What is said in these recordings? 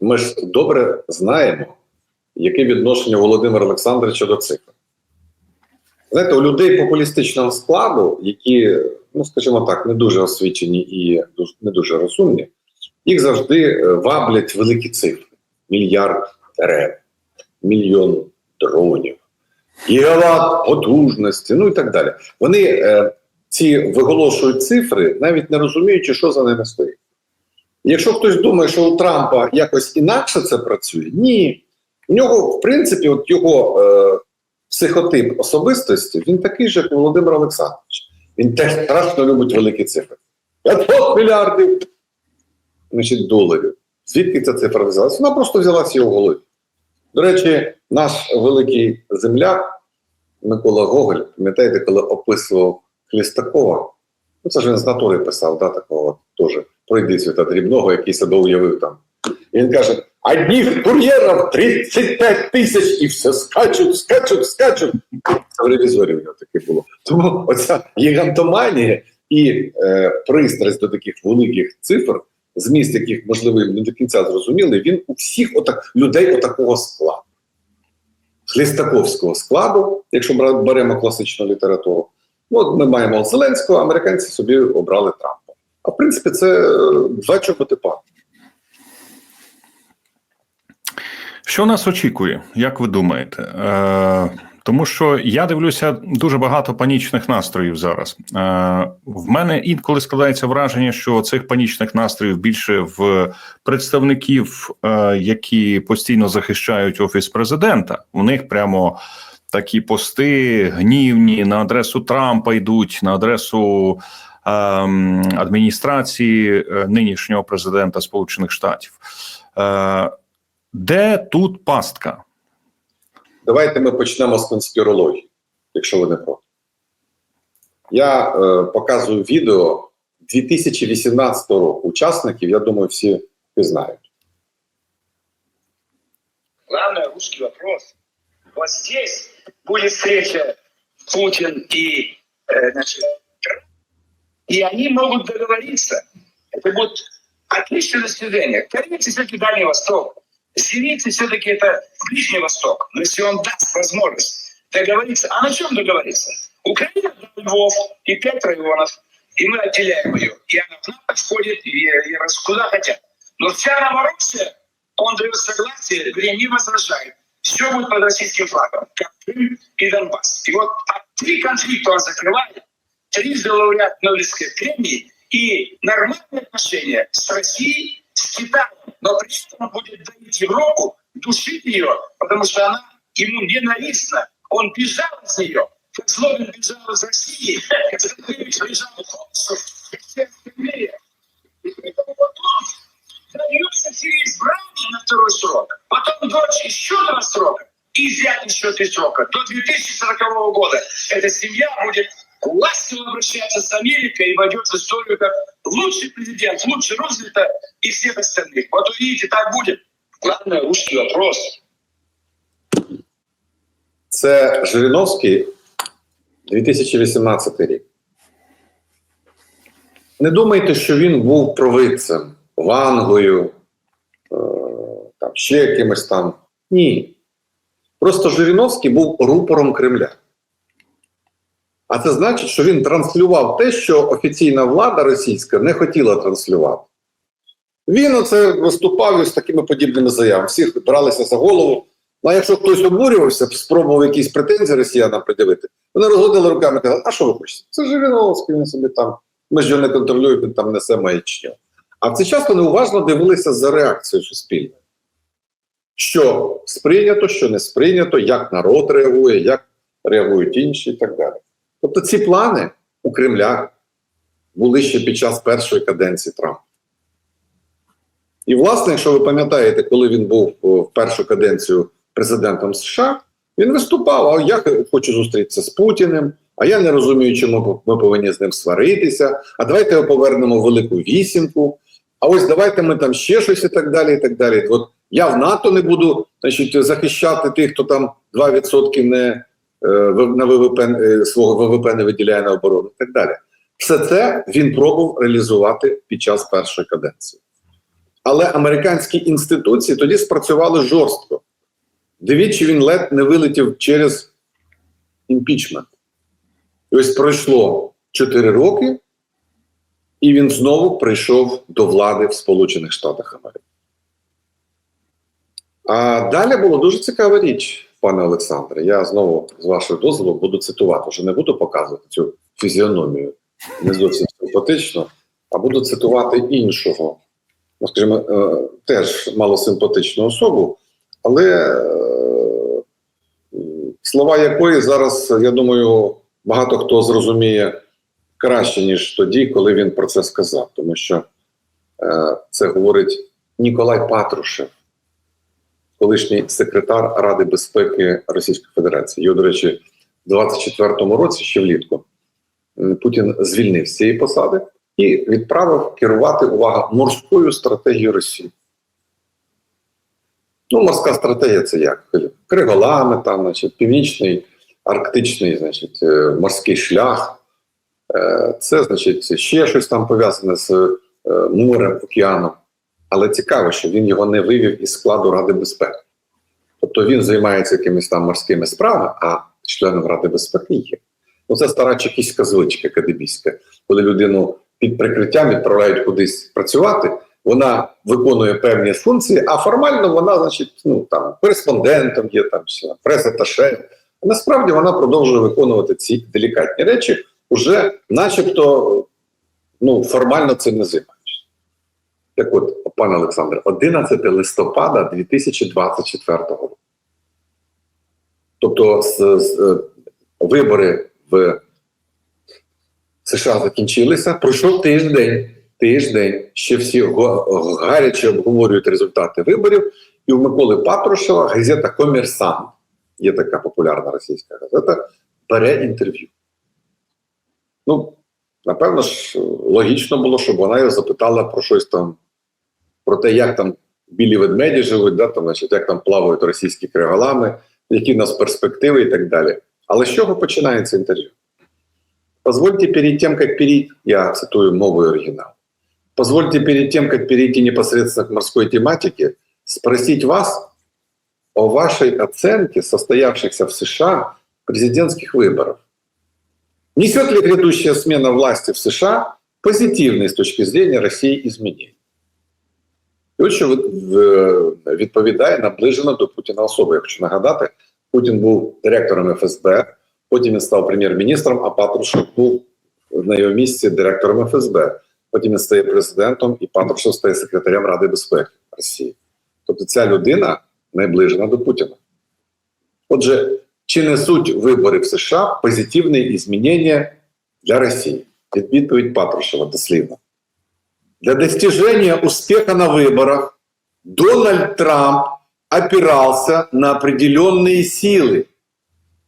Ми ж добре знаємо, яке відношення Володимира Олександровича до цифр. Знаєте, у людей популістичного складу, які, ну скажімо так, не дуже освічені і не дуже розумні, їх завжди е, ваблять великі цифри: мільярд дерев, мільйон дронів, гігават потужності, ну і так далі. Вони е, ці виголошують цифри, навіть не розуміючи, що за ними стоїть. Якщо хтось думає, що у Трампа якось інакше це працює, ні. У нього, в принципі, от його е, психотип особистості, він такий же, як у Володимира Олександровича. Він теж страшно любить великі цифри. 500 мільярдів значить, доларів. Звідки ця цифра взялася? Вона просто взялася його в голові. До речі, наш великий земляк Микола Гоголь, пам'ятаєте, коли описував Хлістакова, ну це ж він з натури писав, да, такого теж пройди світа дрібного, який себе уявив там. І він каже: одних кур'єрів 35 тисяч і все скачуть, скачуть, скачуть. В ревізорі в нього таке було. Тому оця гігантоманія і е, пристрасть до таких великих цифр, зміст яких, можливо, не до кінця зрозумілий, він у всіх отак, людей отакого складу. Хлістаковського складу, якщо беремо класичну літературу. Ну, от ми маємо Зеленського, американці собі обрали Трампа. А в принципі, це е, два чоботипа. Що нас очікує, як ви думаєте? Е, тому що я дивлюся дуже багато панічних настроїв зараз. Е, в мене інколи складається враження, що цих панічних настроїв більше в представників, е, які постійно захищають офіс президента. У них прямо такі пости гнівні на адресу Трампа йдуть, на адресу. ем, Адміністрації е, нинішнього президента Сполучених Штатів, Е, де тут пастка? Давайте ми почнемо з конспірології, якщо ви не проти. Я е, показую відео 2018 року. Учасників, я думаю, всі знають. Главное, русский вопрос. Вот здесь будет встреча Путин и, э, значит, Трамп, и они могут договориться. Это будет отличное достижение. Корейцы все-таки Дальний Восток. Сирийцы все-таки это Ближний Восток. Но если он даст возможность договориться, а на чем договориться? Украина Львов и пять районов, и мы отделяем ее. И она к нам подходит, и, и куда хотят. Но вся Новороссия, он дает согласие, вернее, не возражает. Все будет под российским флагом, как Крым и Донбасс. И вот три конфликта он закрывает, трижды лауреат Нобелевской премии и нормальные отношения с Россией, с Китаем. Но при этом он будет давить Европу, душить ее, потому что она ему ненавистна. Он бежал из нее, как Злобин бежал из России, как Захарович бежал из Хомса, как все остальные. И потом дается Сирии избрание на второй срок, потом дочь еще два срока и зять еще три срока. До 2040 года эта семья будет ласково обращаться с Америкой и войдет в историю как лучший президент, лучший Рузвельта и всех остальных. Вот увидите, так будет. Главное, русский вопрос. Це Жириновський, 2018 рік. Не думайте, що він був провидцем, вангою, е, там, ще якимось там. Ні. Просто Жириновський був рупором Кремля. А це значить, що він транслював те, що офіційна влада російська не хотіла транслювати. Він оце виступав із такими подібними заявами. Всіх бралися за голову. Ну, а якщо хтось обурювався, спробував якісь претензії росіянам придивити, вони розводили руками і казали, а що ви хочете? Це Жириновський, він собі там, ми ж його не контролюємо, він там несе маячню. А в цей час вони уважно дивилися за реакцією суспільної. Що сприйнято, що не сприйнято, як народ реагує, як реагують інші і так далі. Тобто ці плани у Кремля були ще під час першої каденції Трампа. І, власне, якщо ви пам'ятаєте, коли він був в першу каденцію президентом США, він виступав, а я хочу зустрітися з Путіним, а я не розумію, чому ми повинні з ним сваритися. А давайте повернемо велику вісімку. А ось давайте ми там ще щось і так далі. і так далі. От я в НАТО не буду значить, захищати тих, хто там 2% не е, на ВВП е, свого ВВП не виділяє на оборону, і так далі. Все це він пробував реалізувати під час першої каденції. Але американські інституції тоді спрацювали жорстко. Двічі він ледь не вилетів через імпічмент. І ось пройшло 4 роки, і він знову прийшов до влади в Сполучених Штатах Америки. А далі було дуже цікава річ, пане Олександре. Я знову, з вашого дозволу, буду цитувати. Вже не буду показувати цю фізіономію не зовсім симпатично, а буду цитувати іншого, ну, скажімо, е, теж малосимпатичну особу, але е, слова якої зараз, я думаю, багато хто зрозуміє краще, ніж тоді, коли він про це сказав. Тому що е, це говорить Ніколай Патрушев, колишній секретар Ради безпеки Російської Федерації. Його, до речі, в 24-му році, ще влітку, Путін звільнив з цієї посади і відправив керувати увага морською стратегією Росії. Ну, морська стратегія це як? Криголами, там, значить, північний, арктичний, значить, е, морський шлях. Е, Це, значить, ще щось там пов'язане з е, морем, океаном. Але цікаво, що він його не вивів із складу Ради безпеки. Тобто він займається якимись там морськими справами, а членом Ради безпеки є. Ну, це стара чекіська звичка академійська, коли людину під прикриттям відправляють кудись працювати, вона виконує певні функції, а формально вона, значить, ну там кореспондентом є, там прес-аташе. Насправді вона продовжує виконувати ці делікатні речі, уже начебто ну, формально цим не займаючись. Так от, пане Олександре, 11 листопада 2024 року. Тобто з, з, е, вибори в США закінчилися, пройшов тиждень. Тиждень ще всі гаряче обговорюють результати виборів, і у Миколи Патрушева газета Комерсант, є така популярна російська газета, бере інтерв'ю. Ну, напевно ж, логічно було, щоб вона його запитала про щось там, про те, як там білі ведмеді живуть, да, там, значить, як там плавають російські криголами, які в нас перспективи і так далі. Але з чого починається інтерв'ю? Позвольте перед тем, как перейти, я цитую мову оригинал, позвольте перед тем, как перейти непосредственно к морской тематике, спросить вас о вашей оценке состоявшихся в США президентских выборов. Несет ли грядущая смена власти в США позитивные с точки зрения России изменения? І от що відповідає наближена до Путіна особа. Я хочу нагадати, Путін був директором ФСБ, потім він став прем'єр-міністром, а Патрушев був на його місці директором ФСБ. Потім він стає президентом, і Патрушев стає секретарем Ради безпеки Росії. Тобто ця людина наближена до Путіна. Отже, чи несуть вибори в США позитивні змінення для Росії? Від- Відповідь Патрушева дослівно. Для достижения успеха на выборах Дональд Трамп опирался на определенные силы,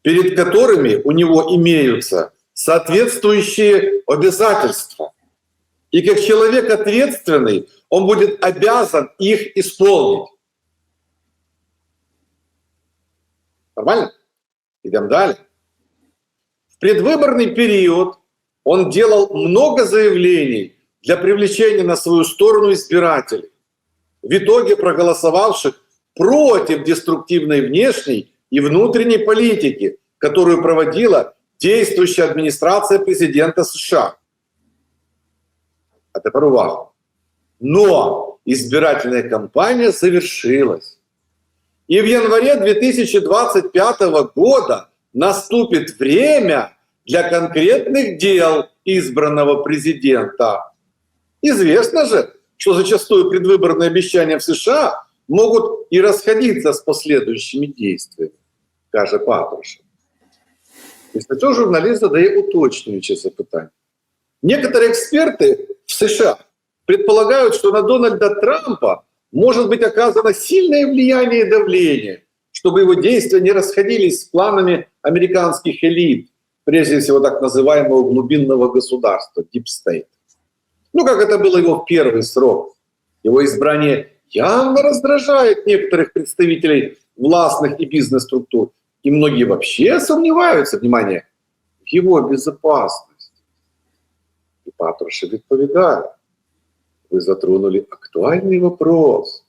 перед которыми у него имеются соответствующие обязательства. И как человек ответственный, он будет обязан их исполнить. Нормально? Идем далее. В предвыборный период он делал много заявлений для привлечения на свою сторону избирателей, в итоге проголосовавших против деструктивной внешней и внутренней политики, которую проводила действующая администрация президента США. А теперь увага. Но избирательная кампания завершилась. И в январе 2025 года наступит время для конкретных дел избранного президента. Известно же, что зачастую предвыборные обещания в США могут и расходиться с последующими действиями, каже Патрушев. Після цього журналіст задає уточнююче запитання. Некоторые эксперты в США предполагают, что на Дональда Трампа может быть оказано сильное влияние и давление, чтобы его действия не расходились с планами американских элит, прежде всего так называемого глубинного государства, Deep State. Ну, как это было его в первый срок. Его избрание явно раздражает некоторых представителей властных и бизнес-структур. И многие вообще сомневаются, внимание, в его безопасности. И Патрушев відповідає. вы затронули актуальный вопрос.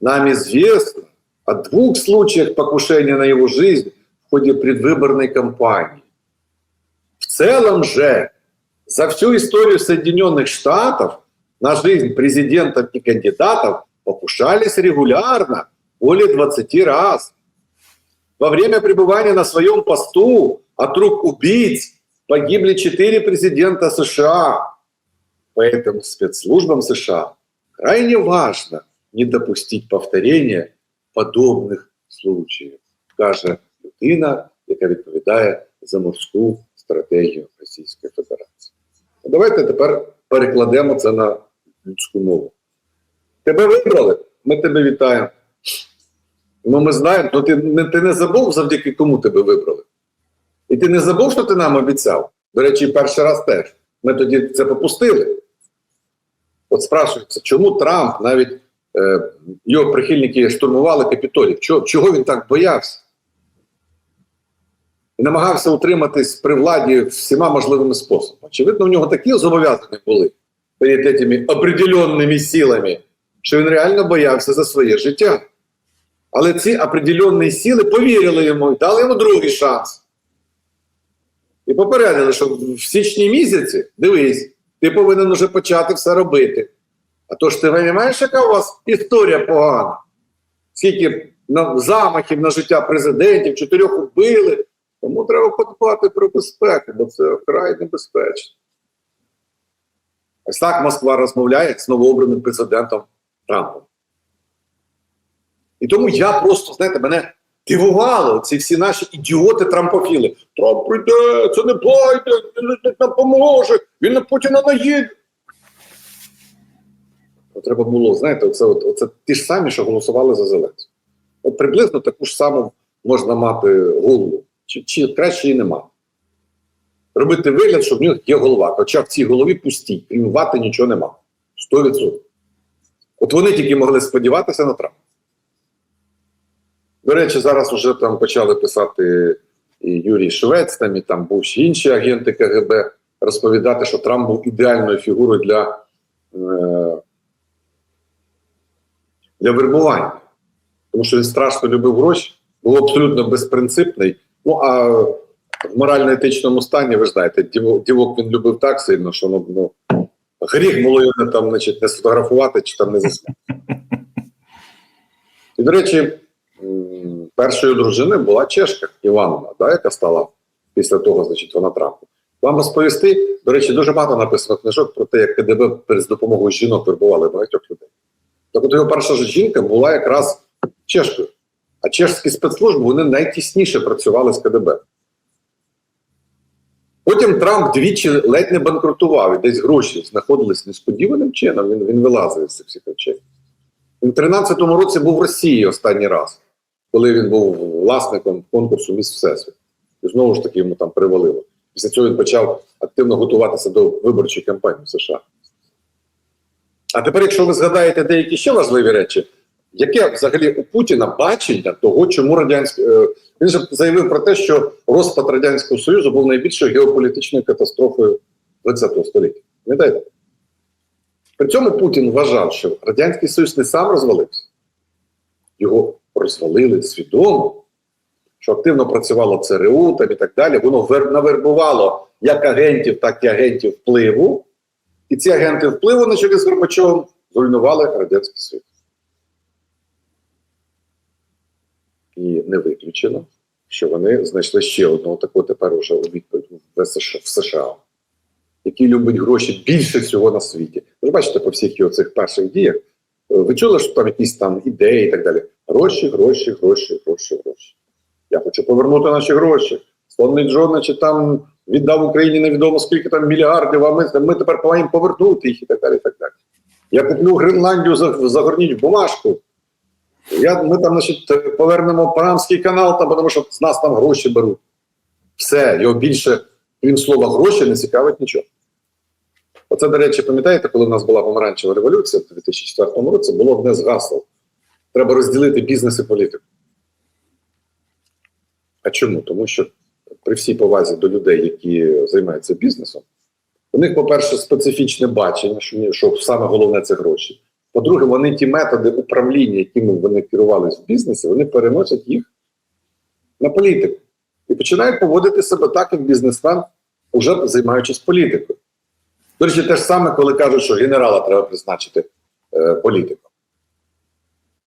Нам известно о двух случаях покушения на его жизнь в ходе предвыборной кампании. В целом же, за всю историю Соединенных Штатов на жизнь президентов и кандидатов покушались регулярно, более 20 раз. Во время пребывания на своем посту от рук убийц погибли четыре президента США. Поэтому спецслужбам США крайне важно не допустить повторения подобних случаїв, каже людина, яка відповідає за морську стратегію Російської Федерації. Давайте тепер перекладемо це на людську мову. Тебе вибрали, ми тебе вітаємо. Ну, ми знаємо, ну ти, не- ти не забув, завдяки кому тебе вибрали. І ти не забув, що ти нам обіцяв. До речі, перший раз теж. Ми тоді це попустили. От спрашується, чому Трамп навіть е, його прихильники штурмували Капітолій? Чого, чого він так боявся? І намагався утриматись при владі всіма можливими способами. Очевидно, у нього такі зобов'язання були перед цими определенними силами, що він реально боявся за своє життя. Але ці определенні сили повірили йому і дали йому другий шанс. І попередили, що в січні місяці, дивись, ти повинен уже почати все робити. А то ж ти розумієш, яка у вас історія погана? Скільки замахів на життя президентів, чотирьох убили. Тому треба подбати про безпеку, бо це вкрай небезпечно. Ось так Москва розмовляє з новообраним президентом Трампом. І тому я просто, знаєте, мене дивувало ці всі наші ідіоти-трампофіли. Трамп прийде, це не Байден, він нам поможе, він на Путіна наїде. Треба було, знаєте, оце, оце ті ж самі, що голосували за Зеленського. От приблизно таку ж саму можна мати голову. Чи, чи краще її нема. Робити вигляд, що в нього є голова. Хоча в цій голові пустій, крім вати нічого нема. 100%. От вони тільки могли сподіватися на Трампа. До речі, зараз вже там почали писати і Юрій Швець, там і там був ще інші агенти КГБ, розповідати, що Трамп був ідеальною фігурою для, е, для вербування. Тому що він страшно любив гроші, був абсолютно безпринципний. Ну а в морально-етичному стані, ви ж знаєте, дівок, дівок він любив так сильно, що ну, ну гріх було його там, значить, не сфотографувати чи там не засняти. І, до речі, м, першою дружиною була чешка Івановна, да, яка стала після того, значить, вона Трампу. Вам розповісти, до речі, дуже багато написано книжок про те, як КДБ з допомогою жінок вербували багатьох людей. Так от його перша жінка була якраз чешкою. А чешські спецслужби вони найтісніше працювали з КДБ. Потім Трамп двічі ледь не банкрутував, і десь гроші знаходились несподіваним чином. Він, він вилазив з цих речей. Він в 13-му році був в Росії останній раз, коли він був власником конкурсу Міс Всесвіт. І знову ж таки йому там привалило. Після цього він почав активно готуватися до виборчої кампанії в США. А тепер, якщо ви згадаєте деякі ще важливі речі, яке взагалі у Путіна бачення того, чому радянське е, він же заявив про те, що розпад радянського союзу був найбільшою геополітичною катастрофою ХХ століття. Пам'ятаєте? При цьому Путін вважав, що радянський союз не сам розвалився, його розвалили свідомо, що активно працювало ЦРУ там і так далі. Воно навербувало як агентів, так і агентів впливу. І ці агенти впливу на чолі з Горбачовим зруйнували радянський союз. І не виключено, що вони знайшли ще одного такого тепер уже у відповідь в США, який любить гроші більше всього на світі. Ви ж бачите по всіх цих перших діях. Ви чули, що там якісь там ідеї і так далі. Гроші, гроші, гроші, гроші, гроші. Я хочу повернути наші гроші. Сонний Джон, значить, там віддав Україні невідомо скільки там мільярдів, а ми, ми тепер маємо повернути їх і так далі. Так далі. Я куплю Гренландію, за- загорніть в бумажку. Я, ми там, значить, повернемо Панамський канал, там, тому що з нас там гроші беруть. Все, його більше, крім слова гроші, не цікавить нічого. Оце, до речі, пам'ятаєте, коли в нас була помаранчева революція в 2004 році, було одне з гасел. Треба розділити бізнес і політику. А чому? Тому що при всій повазі до людей, які займаються бізнесом, У них, по-перше, специфічне бачення, що, що саме головне це гроші. По-друге, вони ті методи управління, якими вони керувалися в бізнесі, вони переносять їх на політику. І починають поводити себе так, як бізнесмен, уже займаючись політикою. До речі, те ж саме, коли кажуть, що генерала треба призначити е, політиком.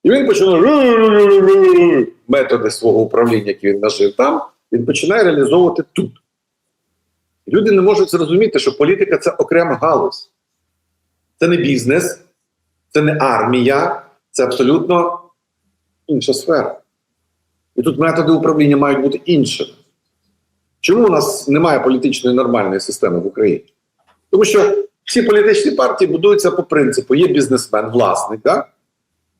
І він починає методи свого управління, які він нажив там, він починає реалізовувати тут. Люди не можуть зрозуміти, що політика це окрема галузь. Це не бізнес, це не армія, це абсолютно інша сфера. І тут методи управління мають бути іншими. Чому у нас немає політичної нормальної системи в Україні? Тому що всі політичні партії будуються по принципу: є бізнесмен, власник, да?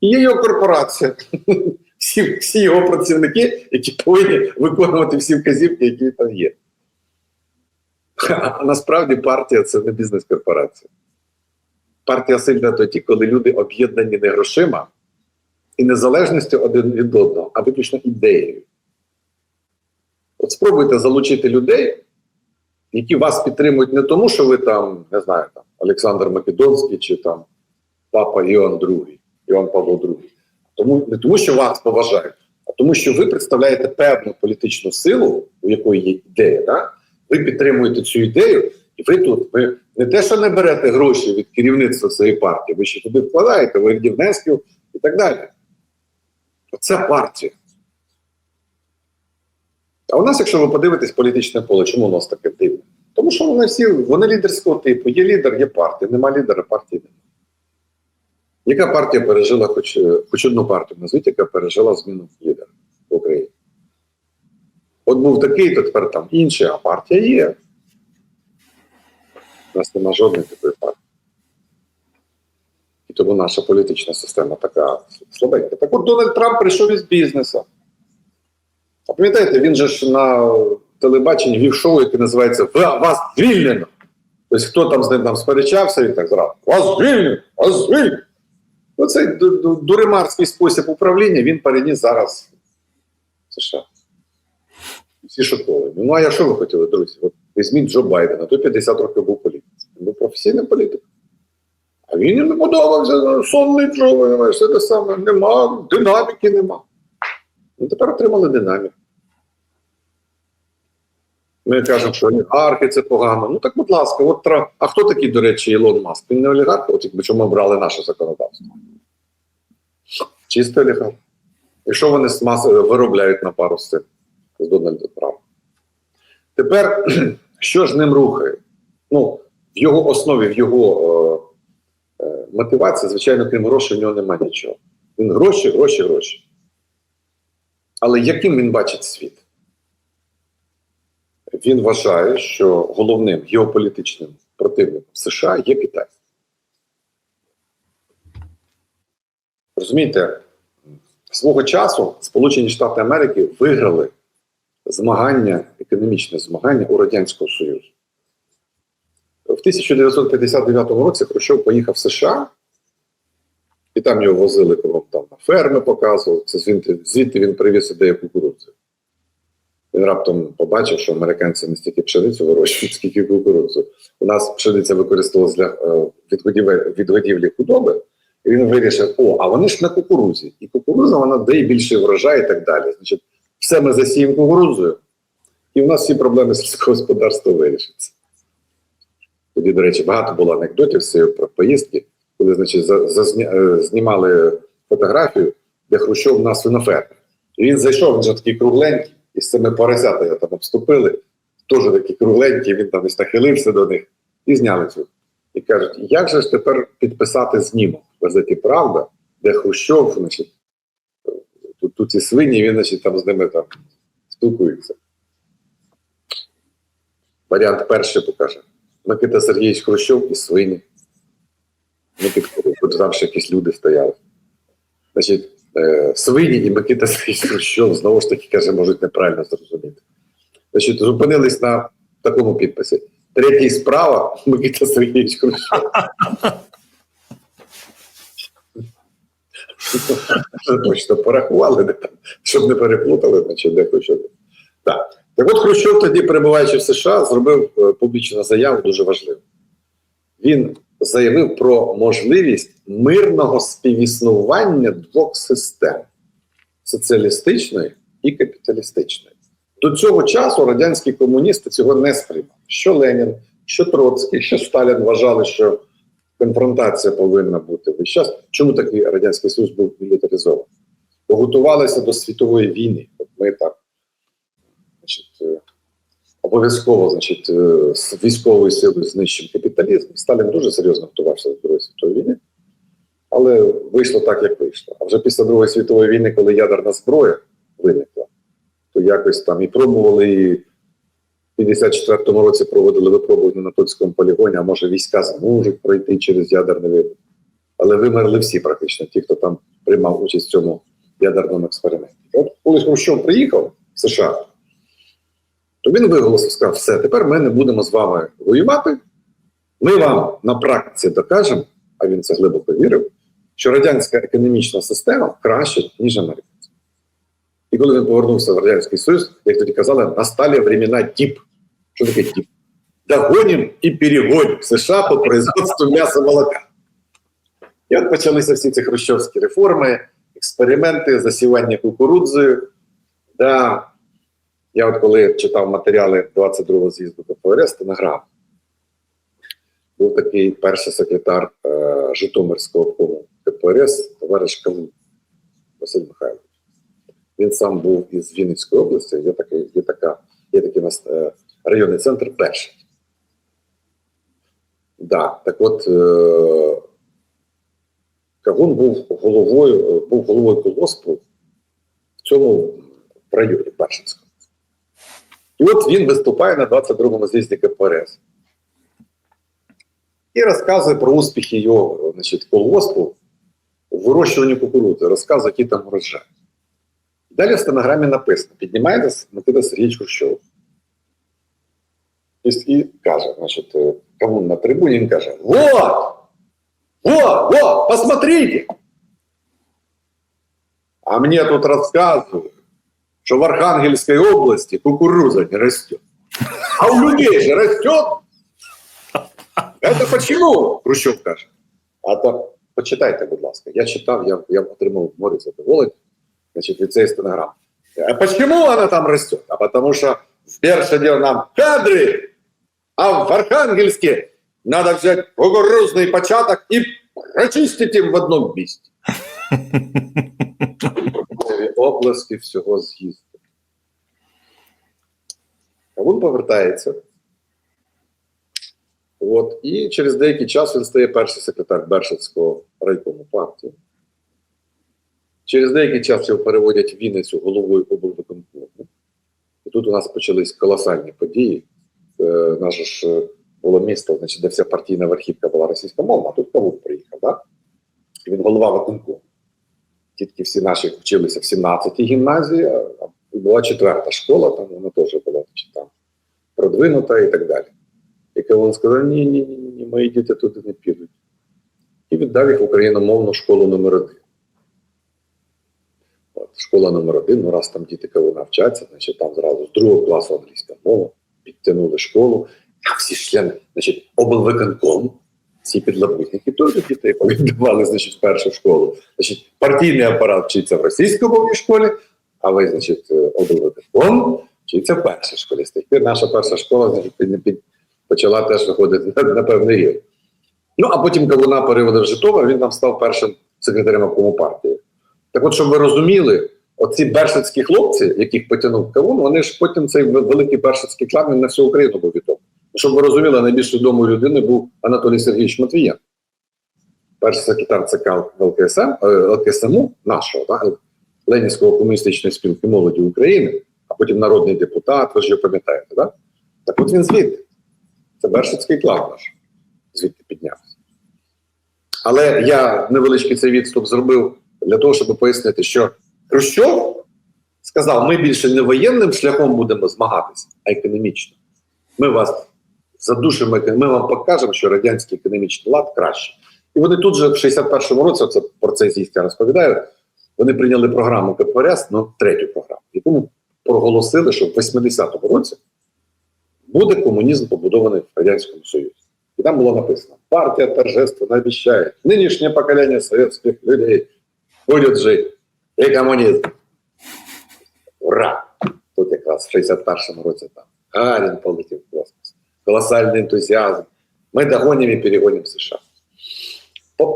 Є його корпорація. Всі, всі його працівники, які повинні виконувати всі вказівки, які там є. А насправді партія це не бізнес-корпорація. Партія сильна тоді, коли люди об'єднані не грошима і незалежністю один від одного, а виключно ідеєю. От спробуйте залучити людей, які вас підтримують не тому, що ви там, не знаю, там Олександр Македонський чи там Папа Іоанн II, Іоанн Павло II. Тому, не тому, що вас поважають, а тому, що ви представляєте певну політичну силу, у якої є ідея. Да? Ви підтримуєте цю ідею, і ви тут ви не те, що не берете гроші від керівництва цієї партії, ви ще туди вкладаєте, вигляді внесків і так далі. Оце партія. А у нас, якщо ви подивитесь політичне поле, чому у нас таке дивне? Тому що вони всі вони лідерського типу. Є лідер, є партія. Нема лідера, партії немає. Яка партія пережила хоч, хоч одну партію? Назвіть, яка пережила зміну лідера в Україні? От був такий, то тепер там інший, а партія є. У нас немає жодної такої партії. І тому наша політична система така слабенька. Так от Дональд Трамп прийшов із бізнесу. А пам'ятаєте, він же ж на телебаченні вів шоу, яке називається Вас звільнено. Тобто, хто там з ним там сперечався, він так зразу Вас звільнено! Вас звільнено! Оцей ду- ду- дуримарський спосіб управління він переніс зараз в США. Всі шоковані. Ну, а я що ви хотіли, друзі? От візьміть Джо Байдена, той 50 років був політиком. Він був професійний політик. А він їм не подобався, ну, сонний Джо, все те саме, нема, динаміки нема. Ну, тепер отримали динаміку. Ми кажемо, що олігархи це погано. Ну так, будь ласка, от а хто такий, до речі, Ілон Маск? Він не олігарх, от якби чому обрали наше законодавство. Олігарх. І що вони виробляють на пару з цим з Дональдом Трампом? Тепер, що ж ним рухає? Ну, в його основі, в його е, е, мотивації, звичайно, крім грошей, в нього немає нічого. Він гроші, гроші, гроші. Але яким він бачить світ? Він вважає, що головним геополітичним противником США є Китай. Розумієте, свого часу Сполучені Штати Америки виграли змагання, економічне змагання у Радянського Союзу. В 1959 році Хрущов поїхав в США, і там його возили кругом там на ферми, показував. Це звідти, звідти він привіз ідею кукурудзи. Він раптом побачив, що американці не стільки пшеницю вирощують, скільки кукурудзу. У нас пшениця використовувалася для е, відгодівлі худоби, він вирішив: о, а вони ж на кукурузі. І кукуруза вона дає більший врожай і так далі. Значить, все ми засіємо кукурудзою, і в нас всі проблеми сільського господарства вирішаться. Тоді, до речі, багато було анекдотів про поїздки, коли значить, е, знімали фотографію, де Хрущов на свинофермі. І він зайшов, він же такий кругленький, і з цими поросята його там обступили, теж такі кругленькі, він там десь нахилився до них і зняли цю. І кажуть, як же ж тепер підписати знімок газеті Правда, де Хрущов, значить, тут, тут ці свині, він, значить, там з ними там спілкується. Варіант перший покаже. Микита Сергійович Хрущов і свині. Там ще якісь люди стояли. Значить, е, свині і Микита Сергійович Хрущов, знову ж таки, каже, можуть неправильно зрозуміти. Значить, зупинились на такому підписі. Третій справа Микита Сергійович Хрущов. Вже Точно порахували, щоб не переплутали, значить, де Хрущов. Так. Так от Хрущов тоді, перебуваючи в США, зробив е, публічну заяву дуже важливу. він заявив про можливість мирного співіснування двох систем соціалістичної і капіталістичної. До цього часу радянські комуністи цього не сприймали. Що Ленін, що Троцький, що Сталін вважали, що конфронтація повинна бути весь час. Чому такий радянський союз був мілітаризований? Бо готувалися до світової війни. От ми так, значить, е, обов'язково, значить, е, з військовою силою знищимо капіталізм. Сталін дуже серйозно готувався до Другої світової війни, але вийшло так, як вийшло. А вже після Другої світової війни, коли ядерна зброя виникла, то якось там і пробували і 54-му році проводили випробування на Тульському полігоні, а може війська зможуть пройти через ядерний вибух. Але вимерли всі практично, ті, хто там приймав участь в цьому ядерному експерименті. От коли Хрущов приїхав в США, то він виголосив, сказав, все, тепер ми не будемо з вами воювати. Ми вам на практиці докажемо, а він це глибоко вірив, що радянська економічна система краще, ніж американська. І коли він повернувся в Радянський Союз, як тоді казали, настали времена ТІП. Що таке ТІП? Догоним і перегоним США по производству м'яса молока. І от почалися всі ці хрущовські реформи, експерименти, засівання кукурудзою. Да. Я от коли читав матеріали 22-го з'їзду КПРС, стенограм, був такий перший секретар е, Житомирського обкому КПРС, товариш Кавун Василь Михайлович. Він сам був із Вінницької області, є такий, є така, є нас е, районний центр перший. Да, так от е, Кавун був головою, е, був головою колоспу в цьому районі Першинському. І от він виступає на 22-му з'їзді КПРС. І розказує про успіхи його значить, колгоспу в вирощуванні кукурудзи, розказує, які там урожаї. Далі в стенограмі написано: піднімається Микита Сергійович Хрущов. І, і каже, значить, е, Кавун на трибуні, він каже: Вот! Вот, вот, посмотрите! А мне тут рассказывают, что в Архангельской области кукуруза не растет. А у людей же растет. Это почему? Хрущов каже. А то почитайте, будь ласка. Я читав, я, я отримав море задоволення значит, від цієї стенограми. А почему она там растет? А потому что в Бершаде нам кадры, а в Архангельске надо взять кукурузный початок и прочистить им в одном месте. Оплески всього з'їзду. А він повертається. От, і через деякий час він стає перший секретар Бершацького райкому партії. Через деякий час його переводять в Вінницю головою облвиконкому. І тут у нас почались колосальні події. Е, наше ж е, було місто, значить, де вся партійна верхівка була російськомовна, а тут Кавун приїхав, так? І він голова виконкому. Тітки всі наші вчилися в 17-й гімназії, а була четверта школа, там вона теж була значить, там, продвинута і так далі. І Кавун сказав: ні, ні, ні, ні, мої діти туди не підуть. І віддав їх в україномовну школу номер один. От, школа номер один, ну раз там діти Кавуна вчаться, значить там зразу з другого класу англійська мова, підтягнули школу, всі члени, значить, облвиконком, ці підлабутники теж дітей повіддавали, значить, першу школу. Значить, партійний апарат вчиться в російськомовній школі, а ви, значить, е, облвиконком вчиться в першій школі. З тих пір наша перша школа, значить, під, почала теж виходити на, на певний рівень. Ну, а потім Кавуна перевели в Житомир, він там став першим секретарем обкому партії. Так от, щоб ви розуміли, оці бершацькі хлопці, яких потягнув Кавун, вони ж потім цей великий бершацький клан він на всю Україну був відомий. Щоб ви розуміли, найбільш відомою людиною був Анатолій Сергійович Матвієн. Перший секретар ЦК ЛКСМ, е, ЛКСМУ нашого, так, Ленінського комуністичної спілки молоді України, а потім народний депутат, ви ж його пам'ятаєте, так? Так от він звідти. Це Бершацький клан наш. Звідти піднявся. Але я невеличкий цей відступ зробив для того, щоб пояснити, що Хрущов сказав: ми більше не воєнним шляхом будемо змагатися, а економічно. Ми вас задушимо, ми вам покажемо, що радянський економічний лад краще. І вони тут же в 61-му році, це про це я розповідаю, вони прийняли програму КПРС, ну третю програму, в якому проголосили, що в 80-му році буде комунізм побудований в Радянському Союзі. І там було написано: партія торжественно обіцяє, нинішнє покоління совєтських людей буде жити. І комунізм. Ура! Тут якраз в 61-му році там Гарін полетів в космос. Колосальний ентузіазм. Ми догонимо і перегонимо США.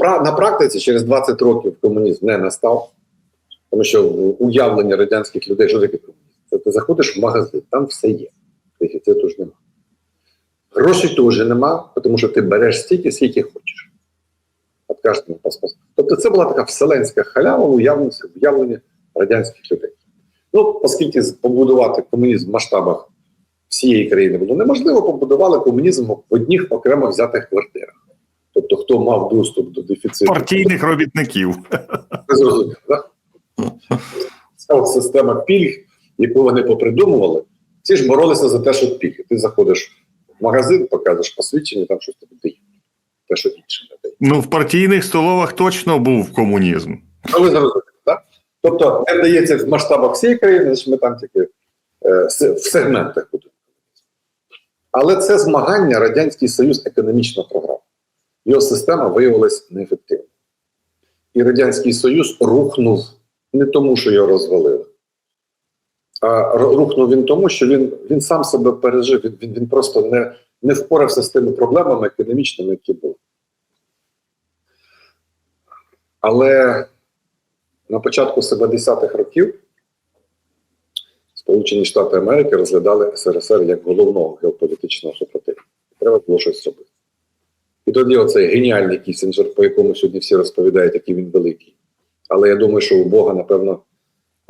На практиці через 20 років комунізм не настав, тому що в уявленні радянських людей, що таке комунізм? Це ти заходиш в магазин, там все є. Дефіциту ж нема. Грошей теж нема, тому що ти береш стільки, скільки хочеш. Паспорту. Тобто це була така вселенська халява в уявленні, радянських людей. Ну, оскільки побудувати комунізм в масштабах всієї країни було неможливо, побудували комунізм в одних окремо взятих квартирах. Тобто, хто мав доступ до дефіциту, Партійних робітників. ви зрозуміли, так? От система пільг, яку вони попридумували, всі ж боролися за те, що пільги. Ти заходиш в магазин, показуєш посвідчення, там щось тобі дають. Те, що не дають. Ну, в партійних столовах точно був комунізм. Ну, ви зрозуміли, так? Тобто, не вдається в масштабах всієї країни, значить ми там тільки е, в сегментах будемо. Але це змагання Радянський Союз економічно програв. Його система виявилась неефективною. І Радянський Союз рухнув не тому, що його розвалили, а рухнув він тому, що він, він сам себе пережив, він, він, він просто не, не впорався з тими проблемами економічними, які були. Але на початку 70-х років Сполучені Штати Америки розглядали СРСР як головного геополітичного супротивника. Треба було щось робити. І тоді оцей геніальний Кісінджер, по якому сьогодні всі розповідають, який він великий. Але я думаю, що у Бога, напевно,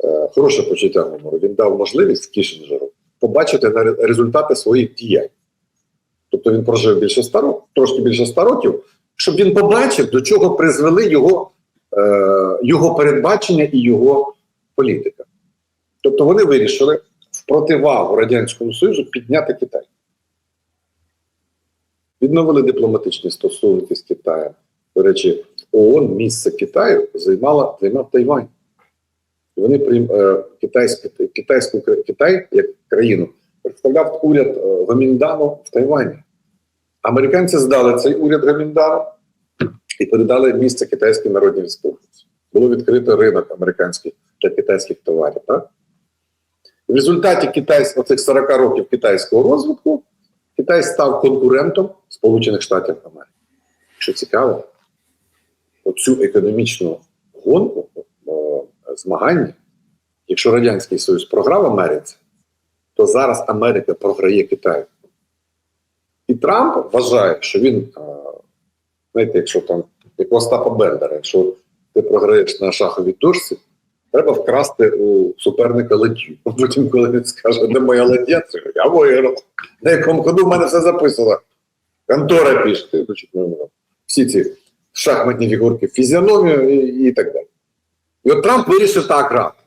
е, хороше почуття гумору. Він дав можливість Кісінджеру побачити результати своїх діянь. Тобто він прожив більше ста років, трошки більше ста років, щоб він побачив, до чого призвели його, е, його передбачення і його політика. Тобто вони вирішили в противагу Радянському Союзу підняти Китай. Відновили дипломатичні стосунки з Китаєм. До речі, ООН місце Китаю займала займав Тайвань. Вони прийм, е, китайську, китайську Китай як країну представляв уряд е, Гоміндану в Тайвані. Американці здали цей уряд Гоміндану і передали місце Китайській Народній Республіці. Було відкрито ринок американський для китайських товарів. Так? В результаті китайсь, оцих 40 років китайського розвитку Китай став конкурентом Сполучених Штатів Америки. Що цікаво, оцю економічну гонку, е, змагання, якщо Радянський Союз програв Америці, то зараз Америка програє Китаю. І Трамп вважає, що він, е, знаєте, якщо там, як Остапа Бендера, якщо ти програєш на шаховій дошці, треба вкрасти у суперника ладью. Потім, коли він скаже, де моя ладья, це я виграв. На якому ходу в мене все записано. Контора пише, значить, ну, всі ці шахматні фігурки, фізіономію і, і так далі. І от Трамп вирішив так грати.